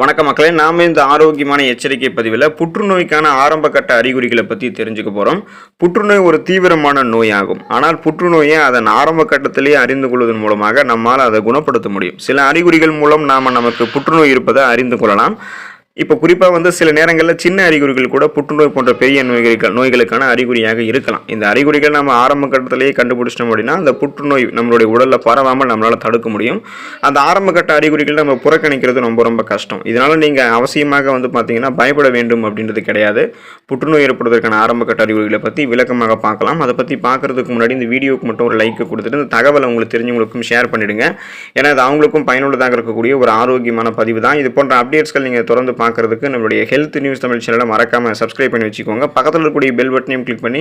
வணக்க மக்களே நாம இந்த ஆரோக்கியமான எச்சரிக்கை பதிவில் புற்றுநோய்க்கான ஆரம்ப கட்ட அறிகுறிகளை பற்றி தெரிஞ்சுக்க போகிறோம் புற்றுநோய் ஒரு தீவிரமான நோயாகும். ஆனால் புற்றுநோயை அதன் ஆரம்ப கட்டத்திலேயே அறிந்து கொள்வதன் மூலமாக நம்மால் அதை குணப்படுத்த முடியும். சில அறிகுறிகள் மூலம் நாம் நமக்கு புற்றுநோய் இருப்பதை அறிந்து கொள்ளலாம். இப்போ குறிப்பாக வந்து சில நேரங்களில் சின்ன அறிகுறிகள் கூட புற்றுநோய் போன்ற பெரிய நோய்கள் நோய்களுக்கான அறிகுறியாக இருக்கலாம். இந்த அறிகுறிகள் நம்ம ஆரம்ப கட்டத்திலேயே கண்டுபிடிச்சிட்டோம் அப்படின்னா அந்த புற்றுநோய் நம்மளுடைய உடலில் பரவாமல் நம்மளால் தடுக்க முடியும். அந்த ஆரம்ப கட்ட அறிகுறிகள் நம்ம புறக்கணிக்கிறது ரொம்ப ரொம்ப கஷ்டம். இதனால் நீங்கள் அவசியமாக வந்து பார்த்தீங்கன்னா பயப்பட வேண்டும் அப்படின்றது கிடையாது. புற்றுநோய் ஏற்படுவதற்கான ஆரம்ப கட்ட அறிகுறிகளை பற்றி விளக்கமாக பார்க்கலாம். அதை பற்றி பார்க்குறதுக்கு முன்னாடி இந்த வீடியோவுக்கு மட்டும் ஒரு லைக் கொடுத்துட்டு இந்த தகவலை உங்களுக்கு தெரிஞ்சவங்களுக்கும் ஷேர் பண்ணிவிடுங்க ஏன்னா அது அவங்களுக்கும் பயனுள்ளதாக இருக்கக்கூடிய ஒரு ஆரோக்கியமான பதிவு தான். இது போன்ற அப்டேட்ஸ்கள் நீங்கள் தொடர்ந்து பார்க்குறதுக்கு நம்மளுடைய ஹெல்த் நியூஸ் தமிழ் சேனலை மறக்காமல் சப்ஸ்கிரைப் பண்ணி வச்சுக்கோங்க. பக்கத்தில் இருக்கக்கூடிய பெல் பட்டனையும் கிளிக் பண்ணி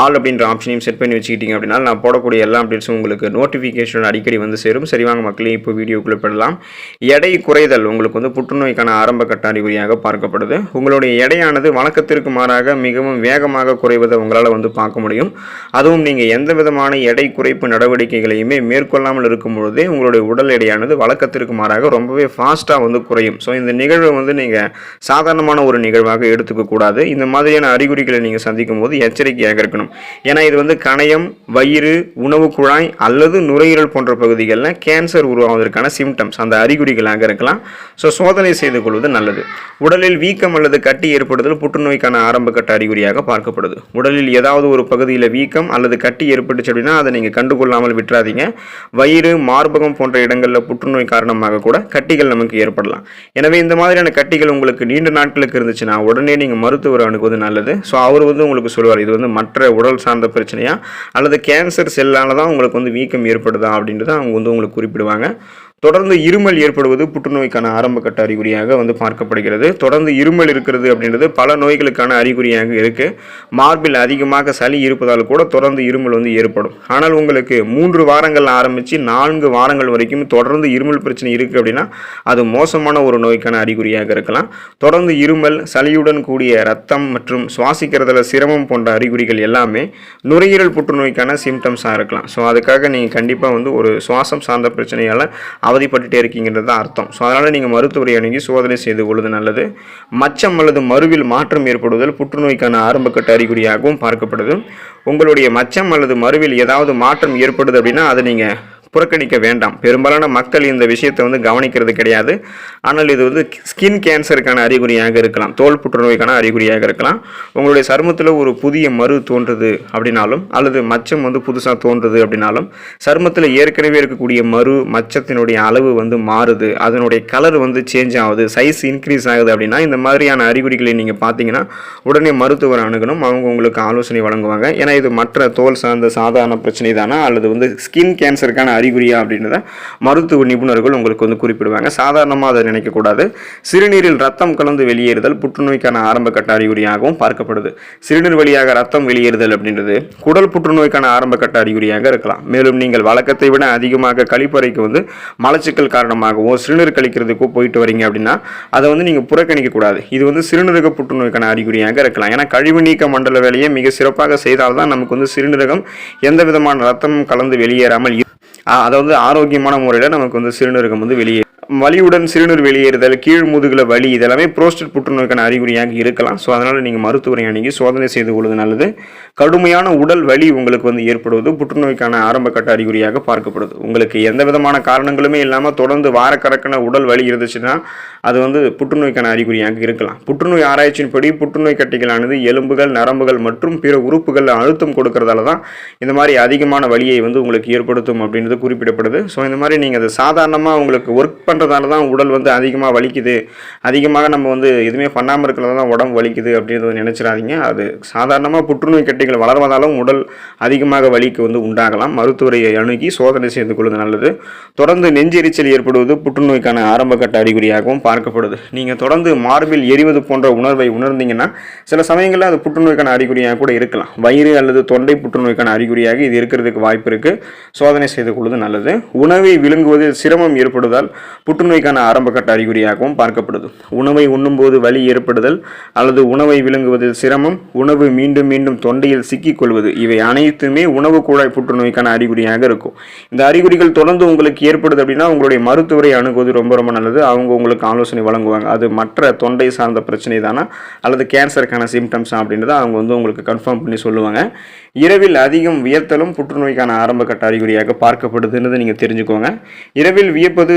ஆல் அப்படின்ற ஆப்ஷனையும் செட் பண்ணி வச்சுக்கிட்டீங்க அப்படின்னா நான் போடக்கூடிய எல்லா அப்டேட்ஸும் உங்களுக்கு நோட்டிஃபிகேஷன் அடிக்கடி வந்து சேரும். சரி வாங்க மக்களே இப்போ வீடியோக்குள்ளே பெறலாம் எடை குறைதல் உங்களுக்கு வந்து புற்றுநோய்க்கான ஆரம்ப கட்ட அறிகுறியாக பார்க்கப்படுது. உங்களுடைய எடையானது வழக்கத்திற்கு மாறாக மிகவும் வேகமாக குறைவதை உங்களால் வந்து பார்க்க முடியும். அதுவும் நீங்கள் எந்த விதமான எடை குறைப்பு நடவடிக்கைகளையுமே மேற்கொள்ளாமல் இருக்கும் பொழுதே உங்களுடைய உடல் எடையானது வழக்கத்திற்கு மாறாக ரொம்பவே ஃபாஸ்ட்டாக வந்து குறையும். ஸோ இந்த நிகழ்வை வந்து நீங்கள் சாதாரணமான ஒரு நிகழ்வாக எடுத்துக்க கூடாது. இந்த மாதிரியான அறிகுறிகளை நீங்கள் சந்திக்கும் போது எச்சரிக்கையாக இருக்கணும். ஏன்னா இது வந்து கணையம் வயிறு உணவு குழாய் அல்லது நுரையீரல் போன்ற பகுதிகளில் கேன்சர் உருவாவதற்கான சிம்டம்ஸ் அந்த அறிகுறிகளாக இருக்கலாம். ஸோ சோதனை செய்து கொள்வது நல்லது. உடலில் வீக்கம் அல்லது கட்டி ஏற்படுதல் புற்றுநோய்க்கான ஆரம்ப கட்ட அறிகுறியாக பார்க்கப்படுது. உடலில் ஏதாவது ஒரு பகுதியில் வீக்கம் அல்லது கட்டி ஏற்பட்டுச்சு அப்படின்னா அதை நீங்கள் கண்டுகொள்ளாமல் விட்டுறாதீங்க. வயிறு மார்பகம் போன்ற இடங்களில் புற்றுநோய் காரணமாக கூட கட்டிகள் நமக்கு ஏற்படலாம். எனவே இந்த மாதிரியான கட்டிகள் உங்களுக்கு நீண்ட நாட்களுக்கு இருந்துச்சுன்னா உடனே நீங்கள் மருத்துவரை அணுகுவது நல்லது. ஸோ அவர் வந்து உங்களுக்கு சொல்லுவார் இது வந்து மற்ற உடல் சார்ந்த பிரச்சனையா? அல்லது கேன்சர் செல்லால் தான் உங்களுக்கு வந்து வீக்கம் ஏற்படுதா? அப்படின்றத அவங்க வந்து உங்களுக்கு குறிப்பிடுவாங்க. தொடர்ந்து இருமல் ஏற்படுவது புற்றுநோய்க்கான ஆரம்ப கட்ட அறிகுறியாக வந்து பார்க்கப்படுகிறது. தொடர்ந்து இருமல் இருக்கிறது அப்படின்றது பல நோய்களுக்கான அறிகுறியாக இருக்குது மார்பில் அதிகமாக சளி இருப்பதால் கூட தொடர்ந்து இருமல் வந்து ஏற்படும். ஆனால் உங்களுக்கு மூன்று வாரங்கள் ஆரம்பித்து நான்கு வாரங்கள் வரைக்கும் தொடர்ந்து இருமல் பிரச்சனை இருக்குது அப்படின்னா அது மோசமான ஒரு நோய்க்கான அறிகுறியாக இருக்கலாம். தொடர்ந்து இருமல் சளியுடன் கூடிய ரத்தம் மற்றும் சுவாசிக்கிறதுல சிரமம் போன்ற அறிகுறிகள் எல்லாமே நுரையீரல் புற்றுநோய்க்கான சிம்டம்ஸாக இருக்கலாம். ஸோ அதுக்காக நீங்கள் கண்டிப்பாக வந்து ஒரு சுவாசம் சார்ந்த பிரச்சனையால் அவதிப்பட்டுட்டே இருக்கீங்கிறது தான் அர்த்தம். ஸோ அதனால் நீங்கள் மருத்துவரை அணுகி சோதனை செய்து கொள்வது நல்லது. மச்சம் அல்லது மருவில் மாற்றம் ஏற்படுவதால் புற்றுநோய்க்கான ஆரம்பக்கட்ட அறிகுறியாகவும் பார்க்கப்படுது. உங்களுடைய மச்சம் அல்லது மருவில் ஏதாவது மாற்றம் ஏற்படுது அப்படின்னா அதை நீங்கள் புறக்கணிக்க வேண்டாம். பெரும்பாலான மக்கள் இந்த விஷயத்தை வந்து கவனிக்கிறது கிடையாது. ஆனால் இது வந்து ஸ்கின் கேன்சருக்கான அறிகுறியாக இருக்கலாம். தோல் புற்றுநோய்க்கான அறிகுறியாக இருக்கலாம். உங்களுடைய சருமத்தில் ஒரு புதிய மறு தோன்றுது அப்படின்னாலும் அல்லது மச்சம் வந்து புதுசாக தோன்றுது அப்படின்னாலும் சருமத்தில் ஏற்கனவே இருக்கக்கூடிய மறு மச்சத்தினுடைய அளவு வந்து மாறுது. அதனுடைய கலர் வந்து சேஞ்ச் ஆகுது. சைஸ் இன்க்ரீஸ் ஆகுது அப்படின்னா இந்த மாதிரியான அறிகுறிகளை நீங்கள் பார்த்தீங்கன்னா உடனே மருத்துவர் அணுகணும். அவங்க உங்களுக்கு ஆலோசனை வழங்குவாங்க. ஏன்னா இது மற்ற தோல் சார்ந்த சாதாரண பிரச்சனை தானா அல்லது வந்து ஸ்கின் கேன்சருக்கான அறிகுறியா அப்படின்றத மருத்துவ நிபுணர்கள் உங்களுக்கு வந்து குறிப்பிடுவாங்க. சாதாரணமாக அதை நினைக்கக்கூடாது சிறுநீரில் ரத்தம் கலந்து வெளியேறுதல் புற்றுநோய்க்கான ஆரம்ப கட்ட அறிகுறியாகவும் பார்க்கப்படுது. சிறுநீர் வழியாக ரத்தம் வெளியேறுதல் அப்படின்றது குடல் புற்றுநோய்க்கான ஆரம்ப கட்ட அறிகுறியாக இருக்கலாம். மேலும் நீங்கள் வழக்கத்தை விட அதிகமாக கழிப்பறைக்கு வந்து மலச்சிக்கல் காரணமாகவோ சிறுநீர் கழிக்கிறதுக்கோ போயிட்டு வரீங்க அப்படின்னா அதை வந்து நீங்கள் புறக்கணிக்கக்கூடாது இது வந்து சிறுநீரக புற்றுநோய்க்கான அறிகுறியாக இருக்கலாம். ஏன்னா கழிவு நீக்க மண்டல வேலையை மிக சிறப்பாக செய்தால்தான் நமக்கு வந்து சிறுநீரகம் எந்த விதமான ரத்தமும் கலந்து வெளியேறாமல் அதாவது ஆரோக்கியமான முறையில் நமக்கு வந்து சிறுநீரகம் வந்து வெளியே வலியுடன் சிறுநீர் வெளியேறுதல் கீழ் முதுகில் வலி இதெல்லாமே புரோஸ்டட் புற்றுநோய்க்கான அறிகுறியாக இருக்கலாம். ஸோ அதனால் நீங்கள் மருத்துவரை அணுகி சோதனை செய்து கொள்வது நல்லது. கடுமையான உடல் வலி உங்களுக்கு வந்து ஏற்படுவது புற்றுநோய்க்கான ஆரம்ப கட்ட அறிகுறியாக பார்க்கப்படுது. உங்களுக்கு எந்த விதமான காரணங்களுமே இல்லாமல் தொடர்ந்து வாரக்கணக்கான உடல் வலி இருந்துச்சுன்னா அது வந்து புற்றுநோய்க்கான அறிகுறியாக இருக்கலாம். புற்றுநோய் ஆராய்ச்சியின்படி புற்றுநோய் கட்டிகளானது எலும்புகள் நரம்புகள் மற்றும் பிற உறுப்புகளில் அழுத்தம் கொடுக்கறதால தான் இந்த மாதிரி அதிகமான வலியை வந்து உங்களுக்கு ஏற்படுத்தும் அப்படின்றது குறிப்பிடப்படுது. ஸோ இந்த மாதிரி நீங்கள் அதை சாதாரணமாக உங்களுக்கு ஒர்க் பண்ணுறதால தான் உடல் வந்து அதிகமாக வலிக்குது. அதிகமாக நம்ம வந்து எதுவுமே பண்ணாமல் இருக்கிறதால தான் உடம்பு வலிக்குது அப்படின்றத நினச்சிடாதீங்க. அது சாதாரணமாக புற்றுநோய் கட்டிகள் வளர்வதாலும் உடல் அதிகமாக வலிக்கு வந்து உண்டாகலாம். மருத்துவரை அணுகி சோதனை செய்து கொள்வது நல்லது. தொடர்ந்து நெஞ்செரிச்சல் ஏற்படுவது புற்றுநோய்க்கான ஆரம்ப கட்ட அறிகுறியாகவும் பார்க்கப்படுது. நீங்கள் தொடர்ந்து மார்பில் எரிவது போன்ற உணர்வை உணர்ந்தீங்கன்னா சில சமயங்களில் அது புற்றுநோய்க்கான அறிகுறியாக கூட இருக்கலாம். வயிறு அல்லது தொண்டை புற்றுநோய்க்கான அறிகுறியாக இது இருக்கிறதுக்கு வாய்ப்பு இருக்குது சோதனை செய்து கொள்வது நல்லது. உணவை விழுங்குவதில் சிரமம் ஏற்படுவதால் புற்றுநோய்க்கான ஆரம்பகட்ட அறிகுறியாகவும் பார்க்கப்படுது. உணவை உண்ணும்போது வலி ஏற்படுதல் அல்லது உணவை விழுங்குவதில் சிரமம் உணவு மீண்டும் மீண்டும் தொண்டையில் சிக்கிக்கொள்வது இவை அனைத்துமே உணவு குழாய் புற்றுநோய்க்கான அறிகுறியாக இருக்கும். இந்த அறிகுறிகள் தொடர்ந்து உங்களுக்கு ஏற்படுது அப்படின்னா உங்களுடைய மருத்துவரை அணுகுவது ரொம்ப ரொம்ப நல்லது. அவங்க உங்களுக்கு ஆலோசனை வழங்குவாங்க. அது மற்ற தொண்டை சார்ந்த பிரச்சனை தானா? அல்லது கேன்சருக்கான சிம்டம்ஸ் அப்படின்றத அவங்க வந்து உங்களுக்கு கன்ஃபார்ம் பண்ணி சொல்லுவாங்க. இரவில் அதிகம் வியர்த்தலும் புற்றுநோய்க்கான ஆரம்ப கட்ட அறிகுறியாக பார்க்கப்படுதுன்றது நீங்கள் தெரிஞ்சுக்கோங்க. இரவில் வியப்பது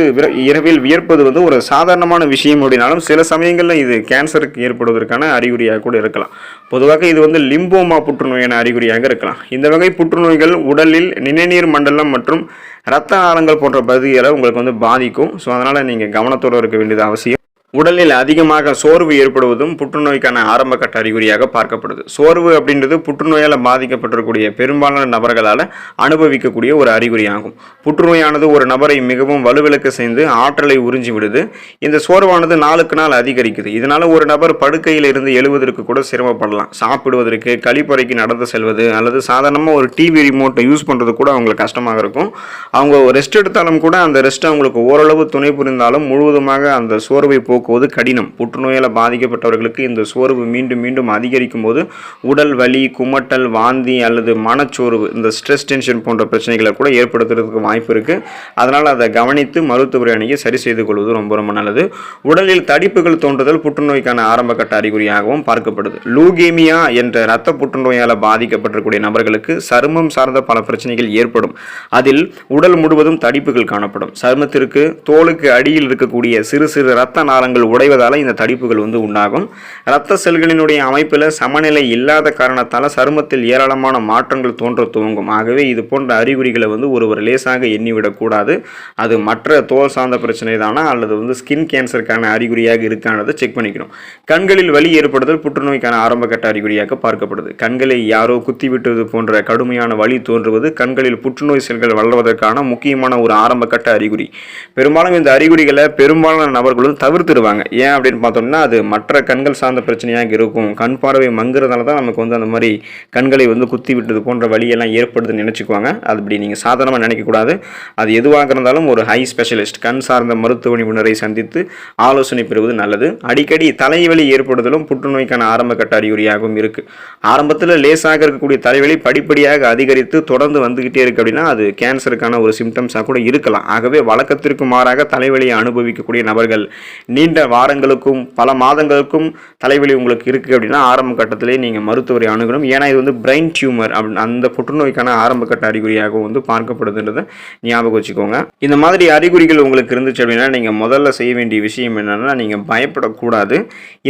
இரவில் வியர்ப்பது வந்து ஒரு சாதாரணமான விஷயம் அப்படின்னாலும் சில சமயங்களில் இது கேன்சருக்கு ஏற்படுவதற்கான அறிகுறியாக கூட இருக்கலாம். பொதுவாக இது வந்து லிம்போமா புற்றுநோயான அறிகுறியாக இருக்கலாம். இந்த வகை புற்றுநோய்கள் உடலில் நிணநீர் மண்டலம் மற்றும் ரத்த ஆழங்கள் போன்ற பகுதிகளை உங்களுக்கு வந்து பாதிக்கும். ஸோ அதனால் நீங்கள் கவனத்தோடு இருக்க வேண்டியது அவசியம். உடலில் அதிகமாக சோர்வு ஏற்படுவதும் புற்றுநோய்க்கான ஆரம்ப கட்ட அறிகுறியாக பார்க்கப்படுது. சோர்வு அப்படின்றது புற்றுநோயால் பாதிக்கப்பட்டிருக்கக்கூடிய பெரும்பாலான நபர்களால் அனுபவிக்கக்கூடிய ஒரு அறிகுறியாகும். புற்றுநோயானது ஒரு நபரை மிகவும் வலுவிலக்கு செய்து ஆற்றலை உறிஞ்சி விடுது. இந்த சோர்வானது நாளுக்கு நாள் அதிகரிக்குது. இதனால் ஒரு நபர் படுக்கையில் இருந்து எழுவதற்கு கூட சிரமப்படலாம். சாப்பிடுவதற்கு கழிப்பறைக்கு நடந்து செல்வது அல்லது சாதாரணமாக ஒரு டிவி ரிமோட்டை யூஸ் பண்ணுறது கூட அவங்களுக்கு கஷ்டமாக இருக்கும். அவங்க ரெஸ்ட் எடுத்தாலும் கூட அந்த ரெஸ்ட் அவங்களுக்கு ஓரளவு துணை புரிந்தாலும் முழுவதுமாக அந்த சோர்வை போக்குவது கடினம். புற்றுநோயால் பாதிக்கப்பட்டவர்களுக்கு இந்த சோர்வு மீண்டும் மீண்டும் அதிகரிக்கும் போது உடல் வலி குமட்டல் வாந்தி அல்லது மனச்சோர்வு இந்த ஸ்ட்ரெஸ் டென்ஷன் போன்ற பிரச்சனைகளை கூட ஏற்படுத்துறதுக்கு வாய்ப்பு இருக்குது அதனால் அதை கவனித்து மருத்துவரை அணுகி சரி செய்து கொள்வது ரொம்ப ரொம்ப நல்லது. உடலில் தடிப்புகள் தோன்றுதல் புற்றுநோய்க்கான ஆரம்பகட்ட அறிகுறியாகவும் பார்க்கப்படுது. லூகேமியா என்ற இரத்த புற்றுநோயால் பாதிக்கப்பட்டிருக்கக்கூடிய நபர்களுக்கு சருமம் சார்ந்த பல பிரச்சனைகள் ஏற்படும். அதில் உடல் முழுவதும் தடிப்புகள் காணப்படும். சருமத்திற்கு தோலுக்கு அடியில் இருக்கக்கூடிய சிறு சிறு இரத்த நாளங்கள் உடைவதால் இந்த தடிப்புகள் வந்து உண்டாகும். இரத்த செல்களினுடைய அமைப்பில் சமநிலை இல்லாத காரணத்தால் சருமத்தில் ஏராளமான மாற்றங்கள் தோன்ற துவங்கும். ஆகவே இது போன்ற அறிகுறிகளை வந்து ஒருவர் லேசாக எண்ணிவிடக்கூடாது அது மற்ற தோல் சார்ந்த பிரச்சனை தானா அல்லது வந்து ஸ்கின் கேன்சருக்கான அறிகுறியாக இருக்கானதை செக் பண்ணிக்கணும். கண்களில் வலி ஏற்படுதல் புற்றுநோய்க்கான ஆரம்பகட்ட அறிகுறியாக பார்க்கப்படுது. கண்களை யாரோ குத்திவிட்டது போன்ற கடுமையான வலி தோன்றுவது கண்களில் புற்றுநோய் செல்கள் வளர்வதற்கான முக்கியமான ஒரு ஆரம்பகட்ட அறிகுறி. பெரும்பாலும் இந்த அறிகுறிகளை பெரும்பாலான நபர்களும் தவிர்த்துடுவாங்க ஏன் அப்படின்னு பார்த்தோம்னா அது மற்ற கண்கள் சார்ந்த பிரச்சனையாக இருக்கும். கண் பார்வை மங்குறதால தான் நமக்கு வந்து அந்த மாதிரி கண்களை வந்து குத்தி விட்டது போன்ற வழியெல்லாம் ஏற்படுதுன்னு நினச்சிக்குவாங்க. அது இப்படி நீங்கள் சாதாரணமாக நினைக்கக்கூடாது. அது எதுவாக இருந்தாலும் ஒரு ஹை ஸ்பெஷலிஸ்ட் கண் சார்ந்த மருத்துவ நிபுணரை சந்தித்து ஆலோசனை பெறுவது நல்லது. அடிக்கடி தலைவலி ஏற்படுதலும் புற்றுநோய்க்கான ஆரம்ப கட்ட அறிகுறியாகவும் இருக்குது ஆரம்பத்தில் லேசாக இருக்கக்கூடிய தலைவலி படிப்படியாக அதிகரித்து தொடர்ந்து வந்துக்கிட்டே இருக்கு அப்படின்னா அது கேன்சருக்கான ஒரு சிம்டம்ஸாக கூட இருக்கலாம். ஆகவே வழக்கத்திற்கு மாறாக தலைவலியை அனுபவிக்கக்கூடிய நபர்கள் நீண்ட வாரங்களுக்கும் பல மாதங்களுக்கும் தலைவலி உங்களுக்கு இருக்குது அப்படின்னா ஆரம்ப கட்டத்திலே நீங்கள் மருத்துவரை அணுகணும். ஏன்னா இது வந்து பிரெயின் டியூமர் அப்படி அந்த புற்றுநோய்க்கான ஆரம்ப கட்ட அறிகுறியாகவும் வந்து பார்க்கப்படுதுன்றதை ஞாபகம் வச்சுக்கோங்க. இந்த மாதிரி அறிகுறிகள் உங்களுக்கு இருந்துச்சு அப்படின்னா நீங்கள் முதல்ல செய்ய வேண்டிய விஷயம் என்னென்னா நீங்கள் பயப்படக்கூடாது.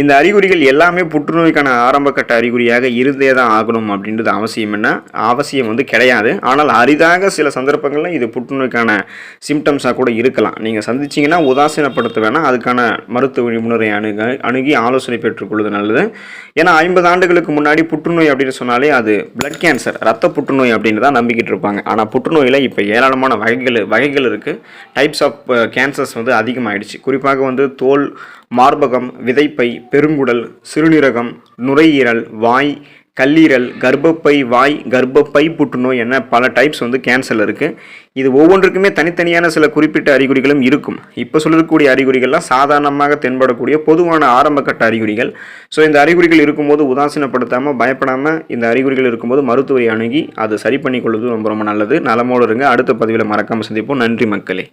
இந்த அறிகுறிகள் எல்லாமே புற்றுநோய்க்கான ஆரம்ப கட்ட அறிகுறியாக இருந்தே தான் ஆகணும் அப்படின்றது அவசியம் என்ன? அவசியம் வந்து கிடையாது. ஆனால் அரிதாக சில சந்தர்ப்பங்களில் இது புற்றுநோய்க்கான சிம்டம்ஸாக கூட இருக்கலாம். நீங்கள் சந்திச்சீங்கன்னா உதாசீனப்படுத்த வேணாம். அதுக்கான மருத்துவ நிபுணரை அணுக அணுகி ஆலோசனை பெற்றுக்கொள்வது நல்லது. ஏன்னா ஐம்பது ஆண்டுகளுக்கு முன்னாடி புற்றுநோய் அப்படின்னு சொன்னாலே அது பிளட் கேன்சர் ரத்த புற்றுநோய் அப்படின்னு தான் நம்பிக்கிட்டு இருப்பாங்க. ஆனால் புற்றுநோயில் இப்போ ஏராளமான வகைகள் வகைகள் இருக்குது டைப்ஸ் ஆஃப் கேன்சர்ஸ் வந்து அதிகமாகிடுச்சு குறிப்பாக வந்து தோல் மார்பகம் விதைப்பை பெருங்குடல் சிறுநீரகம் நுரையீரல் வாய் கல்லீரல் கர்ப்பப்பை வாய் கர்ப்பப்பை புற்றுநோய் என பல டைப்ஸ் வந்து கேன்சர் இருக்குது இது ஒவ்வொன்றுக்குமே தனித்தனியான சில குறிப்பிட்ட அறிகுறிகளும் இருக்கும். இப்போ சொல்லக்கூடிய அறிகுறிகள்லாம் சாதாரணமாக தென்படக்கூடிய பொதுவான ஆரம்பக்கட்ட அறிகுறிகள். ஸோ இந்த அறிகுறிகள் இருக்கும்போது உதாசீனப்படுத்தாமல் பயப்படாமல் இந்த அறிகுறிகள் இருக்கும்போது மருத்துவரை அணுகி அதை சரி பண்ணிக்கொள்வது ரொம்ப ரொம்ப நல்லது. நலமோடு இருங்க. அடுத்த பதிவில் மறக்காமல் சந்திப்போம். நன்றி மக்களே.